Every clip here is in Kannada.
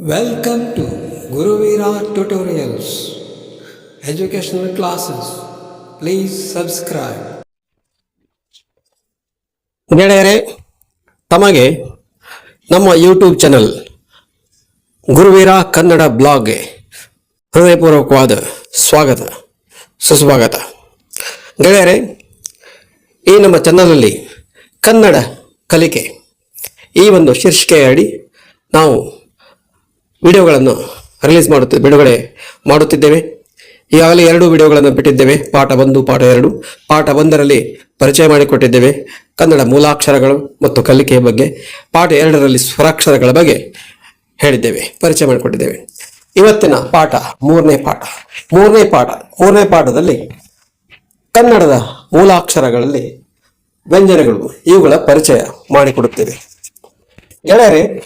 Welcome to Guruvira Tutorials, educational classes. Please subscribe. ಗೆಳೆಯರೇ ತಮಗೆ ನಮ್ಮ ಯೂಟ್ಯೂಬ್ ಚಾನಲ್ ಗುರುವೀರ ಕನ್ನಡ ಬ್ಲಾಗ್ಗೆ ಹೃದಯಪೂರ್ವಕವಾದ ಸ್ವಾಗತ ಸುಸ್ವಾಗತ ಗೆಳೆಯರೇ ಈ ನಮ್ಮ ಚಾನಲಲ್ಲಿ ಕನ್ನಡ ಕಲಿಕೆ ಈ ಒಂದು ಶೀರ್ಷಿಕೆಯ ಅಡಿ ನಾವು ವಿಡಿಯೋಗಳನ್ನು ರಿಲೀಸ್ ಮಾಡುತ್ತ, ಬಿಡುಗಡೆ ಮಾಡುತ್ತಿದ್ದೇವೆ. ಈಗಾಗಲೇ ಎರಡು ವಿಡಿಯೋಗಳನ್ನು ಬಿಟ್ಟಿದ್ದೇವೆ. ಪಾಠ ಒಂದು, ಪಾಠ ಎರಡು. ಪಾಠ ಒಂದರಲ್ಲಿ ಪರಿಚಯ ಮಾಡಿಕೊಟ್ಟಿದ್ದೇವೆ. ಕನ್ನಡ ಮೂಲಾಕ್ಷರಗಳು ಮತ್ತು ಕಲಿಕೆಯ ಬಗ್ಗೆ. ಪಾಠ ಎರಡರಲ್ಲಿ ಸ್ವರಾಕ್ಷರಗಳ ಬಗ್ಗೆ ಹೇಳಿದ್ದೇವೆ. ಪರಿಚಯ ಮಾಡಿಕೊಟ್ಟಿದ್ದೇವೆ. ಇವತ್ತಿನ ಪಾಠ, ಮೂರನೇ ಪಾಠ. ಮೂರನೇ ಪಾಠ, ಮೂರನೇ ಪಾಠದಲ್ಲಿ ಕನ್ನಡದ ಮೂಲಾಕ್ಷರಗಳಲ್ಲಿ ವ್ಯಂಜನಗಳು ಇವುಗಳ ಪರಿಚಯ ಮಾಡಿಕೊಡುತ್ತೇವೆ. ಗೆಳೆಯರೇ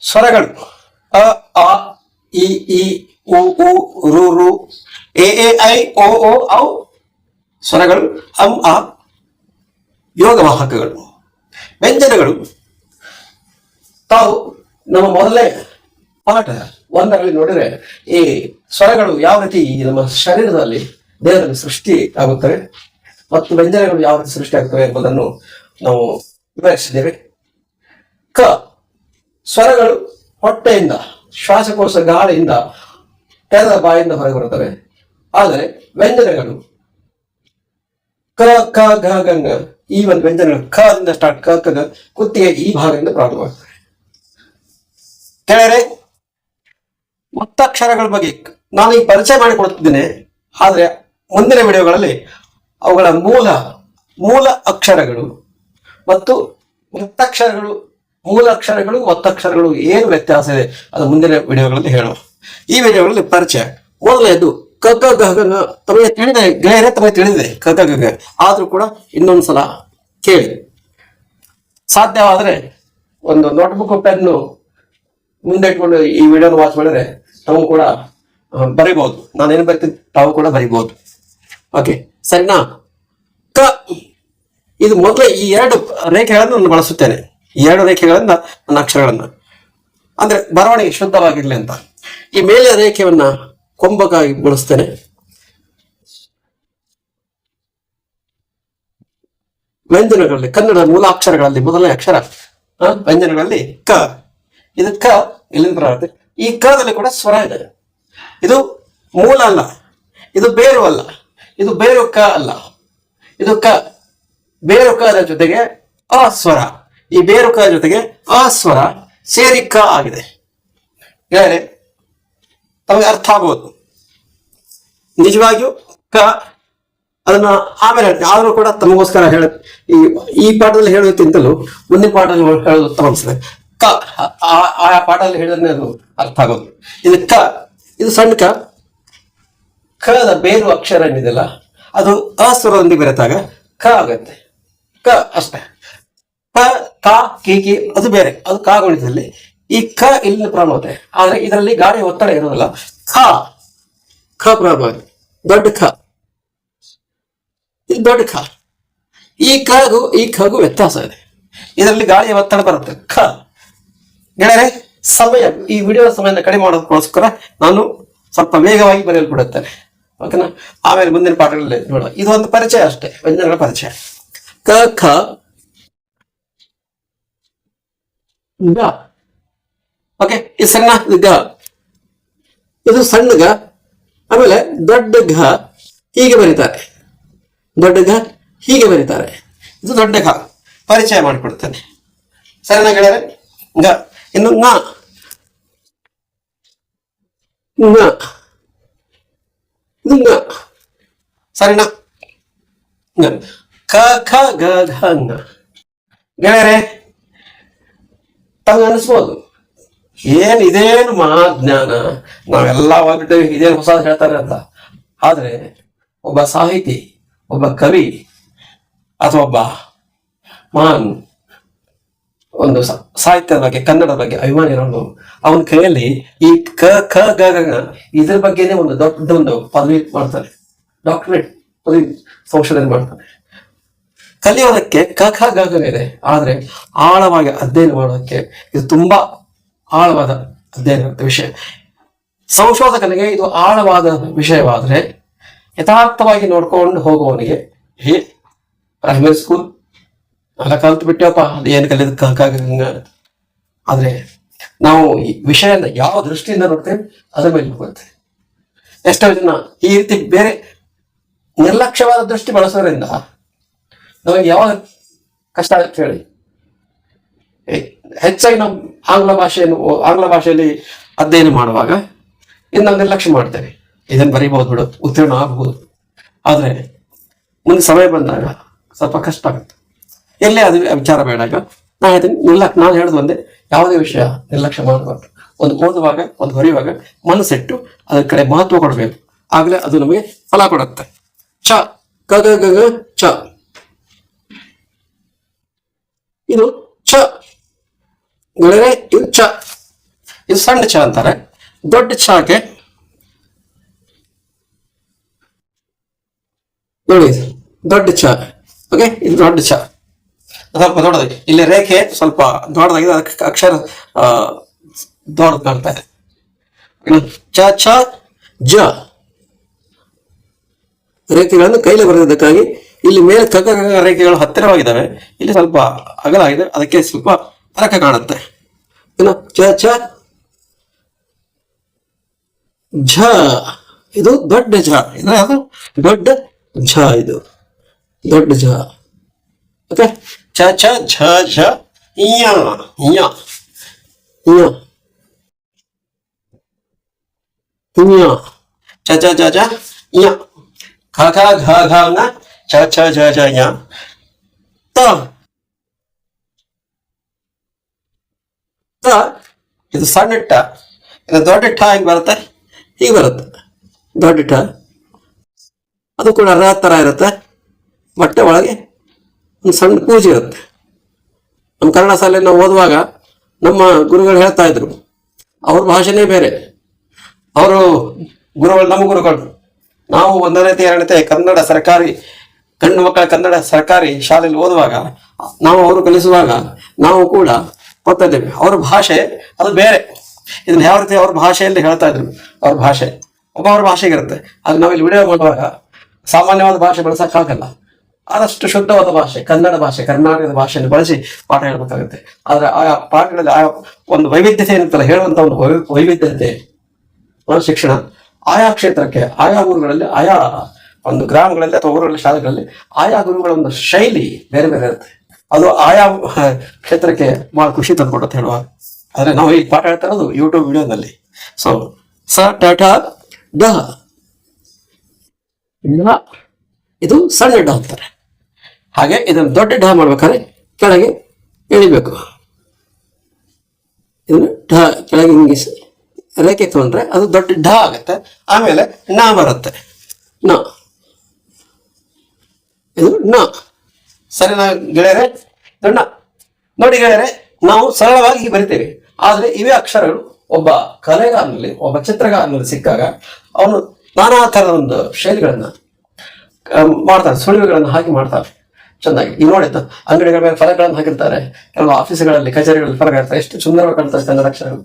ಸ್ವರಗಳು. ಅ ಆ ಇ ಇ, ಉ ಉ, ರು ರು, ಎ ಎ, ಐ, ಓ ಓ, ಔ. ಸ್ವರಗಳು, ಅಂ, ಆ. ಯೋಗವಾಹಕಗಳು ವ್ಯಂಜನಗಳು. ತಾವು ನಮ್ಮ ಮೊದಲನೇ ಪಾಠ ಒಂದರಲ್ಲಿ ನೋಡಿದ್ರೆ ಈ ಸ್ವರಗಳು ಯಾವ ರೀತಿ ನಮ್ಮ ಶರೀರದಲ್ಲಿ ದೇಹದಲ್ಲಿ ಸೃಷ್ಟಿ ಆಗುತ್ತವೆ ಮತ್ತು ವ್ಯಂಜನಗಳು ಯಾವ ರೀತಿ ಸೃಷ್ಟಿ ಆಗ್ತವೆ ಎಂಬುದನ್ನು ನಾವು ವಿವರಿಸಿದ್ದೇವೆ. ಕ ಸ್ವರಗಳು ಹೊಟ್ಟೆಯಿಂದ, ಶ್ವಾಸಕೋಶ ಗಾಳಿಯಿಂದ ತೆರೆದ ಬಾಯಿಂದ ಹೊರಗೆ ಬರುತ್ತವೆ. ಆದರೆ ವ್ಯಂಜನಗಳು ಕ ಕ ಗ ಗಂಗ ಈ ಒಂದು ವ್ಯಂಜನಗಳು ಕ ಇಂದ ಸ್ಟಾರ್ಟ್ ಕ ಕ ಕುತ್ತಿಗೆ ಈ ಭಾಗದಿಂದ ಪ್ರಾರಂಭವಾಗ್ತದೆ ಕೆಳರೆ ಒತ್ತಕ್ಷರಗಳ ಬಗ್ಗೆ ನಾನು ಈ ಪರಿಚಯ ಮಾಡಿಕೊಡುತ್ತಿದ್ದೇನೆ. ಆದರೆ ಮುಂದಿನ ವಿಡಿಯೋಗಳಲ್ಲಿ ಅವುಗಳ ಮೂಲ ಮೂಲ ಅಕ್ಷರಗಳು ಮತ್ತು ಒತ್ತಕ್ಷರಗಳು ಮೂಲ ಅಕ್ಷರಗಳು ಒತ್ತಕ್ಷರಗಳು ಏನು ವ್ಯತ್ಯಾಸ ಇದೆ? ಅದು ಮುಂದಿನ ವಿಡಿಯೋಗಳಲ್ಲಿ ಹೇಳೋ ಈ ವಿಡಿಯೋಗಳಲ್ಲಿ ಪರಿಚಯ. ಗ ಗ ಗ ತಮಗೆ ತಿಳಿದೆ ಗೆಳೆಯರೇ ತಮಗೆ ತಿಳಿದಿದೆ ಕ ಗ ಗ ಆದ್ರೂ ಕೂಡ ಇನ್ನೊಂದ್ಸಲ ಕೇಳಿ. ಸಾಧ್ಯವಾದರೆ ಒಂದು ನೋಟ್ಬುಕ್ ಪೆನ್ನು ಮುಂದೆ ಇಟ್ಕೊಂಡು ಈ ವಿಡಿಯೋನ ವಾಚ್ ಮಾಡಿದ್ರೆ ತಾವು ಕೂಡ ಬರಿಬಹುದು. ನಾನೇನು ಬರ್ತೀನಿ? ತಾವು ಕೂಡ ಬರಿಬಹುದು. ಓಕೆ ಸರಿನಾ? ಕ. ಇದು ಮೊದಲೇ ಈ ಎರಡು ರೇಖೆಗಳನ್ನು ನಾನು ಬಳಸುತ್ತೇನೆ. ಎರಡು ರೇಖೆಗಳಿಂದ ಅಕ್ಷರಗಳನ್ನ ಅಂದ್ರೆ ಬರವಣಿಗೆ ಶುದ್ಧವಾಗಿರ್ಲಿ ಅಂತ. ಈ ಮೇಲಿನ ರೇಖೆಯನ್ನ ಕೊಂಬಕ್ಕಾಗಿ ಬಳಸ್ತೇನೆ. ವ್ಯಂಜನಗಳಲ್ಲಿ ಕನ್ನಡ ಮೂಲಾಕ್ಷರಗಳಲ್ಲಿ ಮೊದಲನೇ ಅಕ್ಷರ ವ್ಯಂಜನಗಳಲ್ಲಿ ಕ. ಇದು ಕ, ಇಲ್ಲಿಂದ ಈ ಕದಲ್ಲಿ ಕೂಡ ಸ್ವರ ಇದೆ. ಇದು ಮೂಲ ಅಲ್ಲ. ಇದು ಬೇರು ಅಲ್ಲ. ಇದು ಬೇರು ಕ ಅಲ್ಲ. ಇದು ಕ. ಬೇರು ಕದ ಜೊತೆಗೆ ಅ ಸ್ವರ. ಈ ಬೇರುಕ ಜೊತೆಗೆ ಅ ಸ್ವರ ಸೇರಿ ಕ ಆಗಿದೆ. ಹೇಳಿ ತಮಗೆ ಅರ್ಥ ಆಗ್ಬೋದು ನಿಜವಾಗಿಯೂ ಕ ಅದನ್ನ ಆಮೇಲೆ ಆದ್ರೂ ಕೂಡ ತಮಗೋಸ್ಕರ ಹೇಳ ಈ ಈ ಪಾಠದಲ್ಲಿ ಹೇಳೋದಕ್ಕಿಂತಲೂ ಮುಂದಿನ ಪಾಠದಲ್ಲಿ ಹೇಳೋದು ಉತ್ತಮ ಅನ್ಸುತ್ತೆ. ಕ ಆ- ಆ ಪಾಠದಲ್ಲಿ ಹೇಳಿದ್ರೆ ಅದು ಅರ್ಥ ಆಗೋದು. ಇದು ಕ ಇದು ಸಣ್ಣ ಕ. ಕದ ಬೇರು ಅಕ್ಷರ ಏನಿದೆಯಲ್ಲ, ಅದು ಅಸ್ವರದೊಂದಿಗೆ ಬೆರೆತಾಗ ಕ ಆಗತ್ತೆ. ಕ ಅಷ್ಟೇ. ಕ ಕ ಕಿ ಕಿ ಅದು ಬೇರೆ. ಅದು ಕ ಗಣಿತದಲ್ಲಿ. ಈ ಕ ಇಲ್ಲಿ ಪ್ರಾಬ್ಲಮ್ ಆಗುತ್ತೆ. ಆದ್ರೆ ಇದರಲ್ಲಿ ಗಾಳಿ ಒತ್ತಡ ಇರೋದಿಲ್ಲ ಖ ಖ ಪ್ರಾಬ್ಲಮ್ ಆಗುತ್ತೆ ದೊಡ್ಡ ಖ ಇದು ದೊಡ್ಡ ಖ ಈ ಖಗೂ ಈ ಖಗೂ ವ್ಯತ್ಯಾಸ ಇದೆ. ಇದರಲ್ಲಿ ಗಾಳಿಯ ಒತ್ತಡ ಬರುತ್ತೆ. ಖ ಗೆಳೆಯರೆ ಸಮಯ ಈ ವಿಡಿಯೋ ಸಮಯನ ಕಡಿಮೆ ಮಾಡೋದಕ್ಕೋಸ್ಕರ ನಾನು ಸ್ವಲ್ಪ ವೇಗವಾಗಿ ಬರೆಯಲು ಬಿಡುತ್ತೇನೆ ಓಕೆನಾ? ಆಮೇಲೆ ಮುಂದಿನ ಪಾಠಗಳಲ್ಲಿ ನೋಡೋಣ. ಇದು ಒಂದು ಪರಿಚಯ ಅಷ್ಟೇ. ವ್ಯಂಜನಗಳ ಪರಿಚಯ. ಕ ಖ ಗ. ಓಕೆ ಇದು ಸಣ್ಣ ಇದು ಗ. ಇದು ಸಣ್ಣ ಗ ಆಮೇಲೆ ದೊಡ್ಡ ಘ ಹೀಗೆ ಬರೀತಾರೆ. ದೊಡ್ಡ ಘ ಹೀಗೆ ಬರೀತಾರೆ. ಇದು ದೊಡ್ಡ ಘ. ಪರಿಚಯ ಮಾಡಿಕೊಡ್ತೇನೆ. ಸರಿನಾ ಗೆಳೆಯರೆ ಗ ಇನ್ನು ಂಗ ಂಗ ಇದು ಂಗ ಸರಿನಾ? ಂಗ ಕ ಖ ಗ ಘ. ಂಗ ಗೆಳೆಯರೆ ತಮಗೆ ಅನಿಸ್ಬೋದು. ಏನ್ ಇದೇನು ಮಹಾಜ್ಞಾನ? ನಾವೆಲ್ಲ ಹೋಗ್ಬಿಟ್ಟು ಇದೇನು ಹೊಸ ಹೇಳ್ತಾರೆ ಅಂತ ಆದ್ರೆ ಒಬ್ಬ ಸಾಹಿತಿ, ಒಬ್ಬ ಕವಿ ಅಥವಾ ಒಬ್ಬ ಮಹಾನ್ ಒಂದು ಸಾಹಿತ್ಯದ ಬಗ್ಗೆ, ಕನ್ನಡದ ಬಗ್ಗೆ ಅಭಿಮಾನಿ ಇರೋನು ಅವನ ಕೈಯಲ್ಲಿ ಈ ಕ ಕ, ಗ ಇದ್ರ ಬಗ್ಗೆನೆ ಒಂದು ದೊಡ್ಡ ಒಂದು ಪದವಿ ಮಾಡ್ತಾರೆ. ಡಾಕ್ಟರೇಟ್ ಪದವಿ ಸಂಶೋಧನೆ ಮಾಡ್ತಾನೆ ಕಲಿಯೋದಕ್ಕೆ ಕಖ ಇದೆ. ಆದ್ರೆ ಆಳವಾಗಿ ಅಧ್ಯಯನ ಮಾಡೋದಕ್ಕೆ ಇದು ತುಂಬಾ ಆಳವಾದ ಅಧ್ಯಯನ ವಿಷಯ. ಸಂಶೋಧಕನಿಗೆ ಇದು ಆಳವಾದ ವಿಷಯವಾದರೆ ಯಥಾರ್ಥವಾಗಿ ನೋಡ್ಕೊಂಡು ಹೋಗುವವನಿಗೆ ಹೇ ಪ್ರೈಮರಿ ಸ್ಕೂಲ್ ಅಲ್ಲ ಕಲ್ತು ಬಿಟ್ಟವಪ್ಪ ಅದು ಏನು ಕಲಿಯೋದು ಕಖ ಆದರೆ ನಾವು ಈ ವಿಷಯನ ಯಾವ ದೃಷ್ಟಿಯಿಂದ ನೋಡ್ತೇವೆ, ಅದ್ರ ಮೇಲೆ ಹೋಗುತ್ತೆ ಎಷ್ಟೋ ಜನ ಈ ರೀತಿ ಬೇರೆ ನಿರ್ಲಕ್ಷ್ಯವಾದ ದೃಷ್ಟಿ ಬಳಸೋದ್ರಿಂದ ನಮಗೆ ಯಾವಾಗ ಕಷ್ಟ ಆಗುತ್ತೆ ಹೇಳಿ? ಹೆಚ್ಚಾಗಿ ನಾವು ಆಂಗ್ಲ ಭಾಷೆಯನ್ನು ಆಂಗ್ಲ ಭಾಷೆಯಲ್ಲಿ ಅಧ್ಯಯನ ಮಾಡುವಾಗ ಇನ್ನು ನಾವು ನಿರ್ಲಕ್ಷ್ಯ ಮಾಡ್ತೇವೆ. ಇದನ್ನು ಬರೀಬಹುದು ಬಿಡು, ಉತ್ತೀರ್ಣ ಆಗಬಹುದು. ಆದರೆ ಮುಂದೆ ಸಮಯ ಬಂದಾಗ ಸ್ವಲ್ಪ ಕಷ್ಟ ಆಗುತ್ತೆ. ಎಲ್ಲೇ ಅದು ವಿಚಾರ ಬೇಡಾಗ ನಾನು ಹೇಳ್ತೀನಿ, ನಿರ್ಲಕ್, ನಾನು ಹೇಳೋದು ಒಂದೇ, ಯಾವುದೇ ವಿಷಯ ನಿರ್ಲಕ್ಷ್ಯ ಮಾಡಬಾರ್ದು. ಒಂದು ಓದುವಾಗ, ಒಂದು ಬರೆಯುವಾಗ ಮನಸ್ಸಿಟ್ಟು ಅದರ ಕಡೆ ಮಹತ್ವ ಕೊಡಬೇಕು. ಆಗಲೇ ಅದು ನಮಗೆ ಫಲ ಕೊಡುತ್ತೆ. ಚ ಗ, ಚ. ಇದು ಚ. ಗೆಳೆಯರೆ ಇದು ಚ. ಇದು ಸಣ್ಣ ಚ ಅಂತಾರೆ. ದೊಡ್ಡ ಚಾಗೆ ನೋಡಿ, ದೊಡ್ಡ ಚ. ಓಕೆ ಇದು ದೊಡ್ಡ ಚ. ಸ್ವಲ್ಪ ದೊಡ್ಡದಾಗಿ. ಇಲ್ಲಿ ರೇಖೆ ಸ್ವಲ್ಪ ದೊಡ್ಡದಾಗಿದೆ, ಅದಕ್ಕೆ ಅಕ್ಷರ ದೊಡ್ಡದು ಕಾಣ್ತಾ ಇದೆ. ಚ ಛ ಜ. ರೇಖೆಗಳನ್ನು ಕೈಲಿ ಬರೆದಿದ್ದಕ್ಕಾಗಿ ಇಲ್ಲಿ ಮೇಲೆ ತಗ್ಗ ರೇಖೆಗಳು ಹತ್ತಿರವಾಗಿದ್ದಾವೆ. ಇಲ್ಲಿ ಸ್ವಲ್ಪ ಅಗಲ ಆಗಿದೆ ಅದಕ್ಕೆ ಸ್ವಲ್ಪ ಫರಕ ಕಾಣುತ್ತೆ. ಇನ್ನು ಚ ಚ, ಝ. ಇದು ದೊಡ್ಡ ಝ. ಇದು ಯಾವುದು? ದೊಡ್ಡ ಝ ಇದು. ದೊಡ್ಡ ಝ. ಓಕೆ? ಚ ಛ ಝ ಝ. ಇಯ ಇಯ ಇಯ ಇಯ ಚ ಚ ಚ ಚ ಇಯ ಖ ಖ ಘ ಘ ಛ ಝ ಝ ಯ ತ ತ ಇದು ಸಣ್ಣ ಟ ಇದು ದೊಡ್ಡ ಠ ಬರುತ್ತೆ? ಹೀಗೆ ಬರುತ್ತೆ. ದೊಡ್ಡ ಠ ಅದು ಕೂಡ ರ ತರ ಇರುತ್ತೆ. ಬಟ್ಟೆ ಒಳಗೆ ಒಂದು ಸಣ್ಣ ಪೂಜೆ ಇರುತ್ತೆ. ನಮ್ಮ ಕನ್ನಡ ಶಾಲೆಯಲ್ಲಿ ನಾವು ಓದುವಾಗ ನಮ್ಮ ಗುರುಗಳು ಹೇಳ್ತಾ ಇದ್ರು. ಅವ್ರ ಭಾಷೆನೇ ಬೇರೆ. ಅವರು ಗುರುಗಳು ನಮ್ಮ ಗುರುಗಳು. ನಾವು ಒಂದನೇತೆ ಎರಡನೇತೆ ಕನ್ನಡ ಸರ್ಕಾರಿ ಗಂಡು ಮಕ್ಕಳ ಕನ್ನಡ ಸರ್ಕಾರಿ ಶಾಲೆಯಲ್ಲಿ ಓದುವಾಗ, ನಾವು ಅವರು ಕಲಿಸುವಾಗ ನಾವು ಕೂಡ ಓದ್ತಾ ಇದ್ದೇವೆ. ಅವ್ರ ಭಾಷೆ ಅದು ಬೇರೆ. ಇದನ್ನ ಯಾವ ರೀತಿ ಅವ್ರ ಭಾಷೆಯಲ್ಲಿ ಹೇಳ್ತಾ ಇದ್ರು? ಅವ್ರ ಭಾಷೆ. ಒಬ್ಬ ಅವ್ರ ಭಾಷೆಗಿರುತ್ತೆ ಅದು ನಾವಿಲ್ಲಿ ವಿಡಿಯೋ ಮಾಡುವಾಗ ಸಾಮಾನ್ಯವಾದ ಭಾಷೆ ಬಳಸಕ್ಕಾಗಲ್ಲ. ಆದಷ್ಟು ಶುದ್ಧವಾದ ಭಾಷೆ, ಕನ್ನಡ ಭಾಷೆ, ಕರ್ನಾಟಕದ ಭಾಷೆಯನ್ನು ಬಳಸಿ ಪಾಠ ಹೇಳಬೇಕಾಗುತ್ತೆ. ಆದ್ರೆ ಆಯಾ ಪಾಠಗಳಲ್ಲಿ ಆಯಾ ಒಂದು ವೈವಿಧ್ಯತೆ ಏನಿರ್ತಲ್ಲ ಹೇಳುವಂತ ಒಂದು ವೈವಿಧ್ಯತೆ ಆ ಶಿಕ್ಷಣ ಆಯಾ ಕ್ಷೇತ್ರಕ್ಕೆ, ಆಯಾ ಊರುಗಳಲ್ಲಿ ಆಯಾ ಒಂದು ಗ್ರಾಮಗಳಲ್ಲಿ ಅಥವಾ ಊರುಗಳಲ್ಲಿ ಶಾಲೆಗಳಲ್ಲಿ ಆಯಾ ಗುರುಗಳ ಒಂದು ಶೈಲಿ ಬೇರೆ ಬೇರೆ ಇರುತ್ತೆ. ಅದು ಆಯಾ ಕ್ಷೇತ್ರಕ್ಕೆ ಬಹಳ ಖುಷಿ ತಂದ್ಕೊಡುತ್ತೆ ಹೇಳುವ. ಆದ್ರೆ ನಾವು ಈಗ ಪಾಠ ಹೇಳ್ತಾ ಇರೋದು ಯೂಟ್ಯೂಬ್ ವಿಡಿಯೋದಲ್ಲಿ. ಸೊ ಸ ಟ ಠ ಡ ಡ. ಇದು ಸಣ್ಣ ಡ ಅಂತಾರೆ. ಹಾಗೆ ಇದನ್ನು ದೊಡ್ಡ ಢ ಮಾಡ್ಬೇಕಾದ್ರೆ ಕೆಳಗೆ ಎಳಿಬೇಕು. ಇದನ್ನು ಢ ಕೆಳಗೆ ಹಿಂಗಿಸಿ ರೇಖೆ ತಗೊಂಡ್ರೆ ಅದು ದೊಡ್ಡ ಢ ಆಗುತ್ತೆ. ಆಮೇಲೆ ನ ಬರುತ್ತೆ. ನ ಇದು ನ ಸರಿ ಗೆಳೆಯರೆ ನೋಡಿ ಗೆಳೆಯರೆ, ನಾವು ಸರಳವಾಗಿ ಬರಿತೇವೆ. ಆದ್ರೆ ಇವೇ ಅಕ್ಷರಗಳು ಒಬ್ಬ ಕಲೆಗಾರನಲ್ಲಿ, ಒಬ್ಬ ಚಿತ್ರಗಾರನಲ್ಲಿ ಸಿಕ್ಕಾಗ ಅವನು ನಾನಾ ಥರದ ಒಂದು ಶೈಲಿಗಳನ್ನ ಮಾಡ್ತಾರೆ, ಸುಳಿವುಗಳನ್ನು ಹಾಕಿ ಮಾಡ್ತಾರೆ. ಚೆನ್ನಾಗಿ. ಈ ನೋಡಿದ್ದು ಅಂಗಡಿಗಳ ಮೇಲೆ ಫಲಗಳನ್ನು ಹಾಕಿರ್ತಾರೆ. ಕೆಲವು ಆಫೀಸ್ಗಳಲ್ಲಿ, ಕಚೇರಿಗಳಲ್ಲಿ ಫಲಕ ಇರ್ತಾರೆ. ಎಷ್ಟು ಸುಂದರವಾಗಿ ಕಾಣ್ತಾರೆ ಕನ್ನಡ ಅಕ್ಷರಗಳು.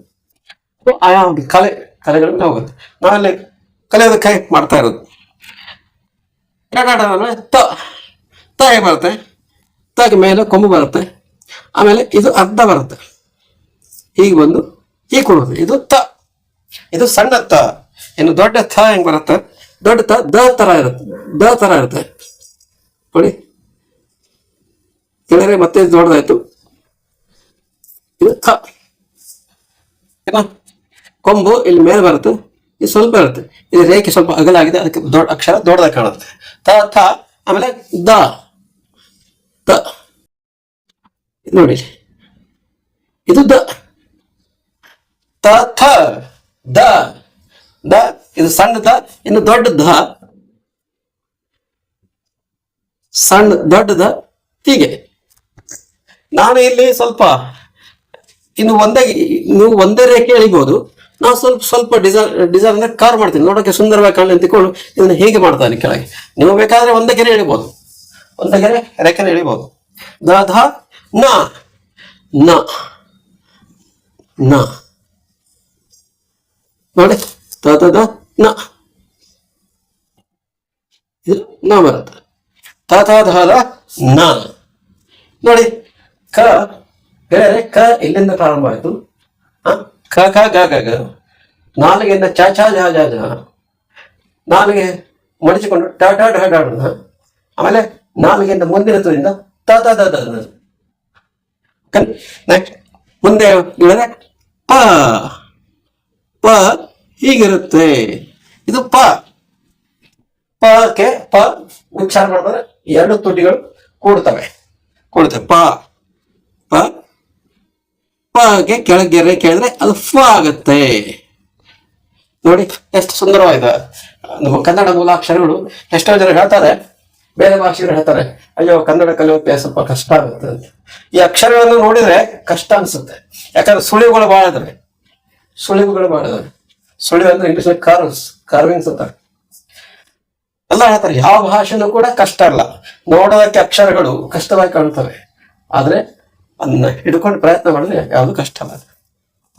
ಆಯಾ ಕಲೆ ಕಲೆಗಳ ಹೋಗುತ್ತೆ. ನಾವಲ್ಲಿ ಕಲೆಯೋದಕ್ಕೆ ಮಾಡ್ತಾ ಇರೋದು. ಎಡಾಡ ಅಂದ್ರೆ ತ ತ ಹೇಗೆ ಬರುತ್ತೆ ತಗೆ ಮೇಲೆ ಕೊಂಬು ಬರುತ್ತೆ, ಆಮೇಲೆ ಇದು ಅರ್ಧ ಬರುತ್ತೆ. ಹೀಗೆ ಬಂದು ಈ ಕೊಡುವುದು ಇದು ತ. ಇದು ಸಣ್ಣ ತ. ಇನ್ನು ದೊಡ್ಡ ತ ಹೆಂಗೆ ಬರುತ್ತೆ? ದೊಡ್ಡ ತ, ದ ತರ ಇರುತ್ತೆ. ದ ತರ ಇರುತ್ತೆ. ನೋಡಿ. ಕೆಳರೆ ಮತ್ತೆ ದೊಡ್ಡದಾಯ್ತು ಇದು ಏನ? ಕೊಂಬು ಇಲ್ಲಿ ಮೇಲೆ ಬರುತ್ತೆ. ಇದು ಸ್ವಲ್ಪ ಇರುತ್ತೆ. ಇದು ರೇಖೆ ಸ್ವಲ್ಪ ಅಗಲಾಗಿದೆ. ಅದಕ್ಕೆ ದೊಡ್ಡ ಅಕ್ಷರ ದೊಡ್ಡದಾಗಿ ಕಾಣುತ್ತೆ. ತ, ಥ. ಆಮೇಲೆ ದ. ದ. ನೋಡಿ. ಇದು ದ. ತ, ಥ, ದ. ದ, ಇದು ಸಣ್ಣ ದ, ಇನ್ನು ದೊಡ್ಡ ದ. ಸಣ್ಣ, ದೊಡ್ಡ ದ, ಹೀಗೆ. ನಾನು ಇಲ್ಲಿ ಸ್ವಲ್ಪ ಇನ್ನು ಒಂದೇ, ನೀವು ಒಂದೇ ರೇಖೆ ಎಳಿಬಹುದು ನಾವು ಸ್ವಲ್ಪ ಸ್ವಲ್ಪ ಡಿಸೈನ್ ಡಿಸೈನ್ ಅಂದ್ರೆ ಕಾರ್ ಮಾಡ್ತೀನಿ. ನೋಡೋಕೆ ಸುಂದರವಾಗಿ ಕಾಣಲಿ ಅಂತ ಇದನ್ನು ಹೇಗೆ ಮಾಡ್ತಾನೆ ಕೆಳಗೆ. ನೀವು ಬೇಕಾದ್ರೆ ಒಂದೇ ಕೆರೆ ಎಳಿಬಹುದು ಒಂದ ಕೆರೆ ರೇಖೆ ಎಳಿಬಹುದು ದ ನ. ನ. ನ. ನೋಡಿ, ದ ದ ನ. ಇದು ನ ಬರುತ್ತೆ. ತ ದ ನ. ನೋಡಿ, ಕ, ಬೇರೆ, ಕ ಇಲ್ಲಿಂದ ಪ್ರಾರಂಭ ಆಯ್ತು? ಕ ಕ, ಗ ಗ ಗ. ನಾಲಿಗೆಯಿಂದ ಚ ಚ ಜ ಜ ಜ ನಾಲಿಗೆ ಮಡಿಚಿಕೊಂಡು ಟ ಟ ಡ ಢ. ಆಮೇಲೆ ನಾಲಿಗೆಯಿಂದ ಮುಂದಿನ ತುದಿಯಿಂದ ತ ತ ತ ತ ನೆಕ್ಸ್ಟ್. ಮುಂದೆ ಹೇಳಿದ್ರೆ ಪ. ಪ ಹೀಗಿರುತ್ತೆ. ಇದು ಪ. ಪ ಕೆ ಪ ಉಚ್ಚಾರ ಮಾಡಿದ್ರೆ ಎರಡು ತುಟಿಗಳು ಕೂಡ್ತವೆ. ಕೂಡುತ್ತವೆ ಪ. ಪ. ಪಗೆ ಕೆಳಗೆರೆ ಕೇಳಿದ್ರೆ ಅದು ಫ ಆಗತ್ತೆ. ನೋಡಿ, ಎಷ್ಟು ಸುಂದರವಾಗಿದೆ. ನಮ್ಮ ಕನ್ನಡ ಮೂಲಾಕ್ಷರಗಳು ಎಷ್ಟೋ ಜನ ಹೇಳ್ತಾರೆ, ಬೇರೆ ಭಾಷೆಗಳು ಹೇಳ್ತಾರೆ, ಅಯ್ಯೋ, ಕನ್ನಡ ಕಲಿಯೋಕೆ ಸ್ವಲ್ಪ ಕಷ್ಟ ಆಗುತ್ತೆ ಅಂತ. ಈ ಅಕ್ಷರಗಳನ್ನು ನೋಡಿದ್ರೆ ಕಷ್ಟ ಅನ್ಸುತ್ತೆ. ಯಾಕಂದ್ರೆ ಸುಳಿವುಗಳು ಬಹಳ ಇದಾವೆ. ಸುಳಿವುಗಳು ಬಹಳ ಸುಳಿವು ಅಂದ್ರೆ ಇಂಗ್ಲಿಷ್ ಕಾರ್ವ್ಸ್ ಕಾರ್ವಿಂಗ್ಸ್ ಅಂತಾರೆ ಎಲ್ಲ ಹೇಳ್ತಾರೆ, ಯಾವ ಭಾಷೆನೂ ಕೂಡ ಕಷ್ಟ ಅಲ್ಲ. ನೋಡೋದಕ್ಕೆ ಅಕ್ಷರಗಳು ಕಷ್ಟವಾಗಿ ಕಾಣ್ತವೆ. ಆದ್ರೆ ಅದನ್ನ ಹಿಡ್ಕೊಂಡು ಪ್ರಯತ್ನ ಮಾಡಿದ್ರೆ ಯಾವುದು ಕಷ್ಟ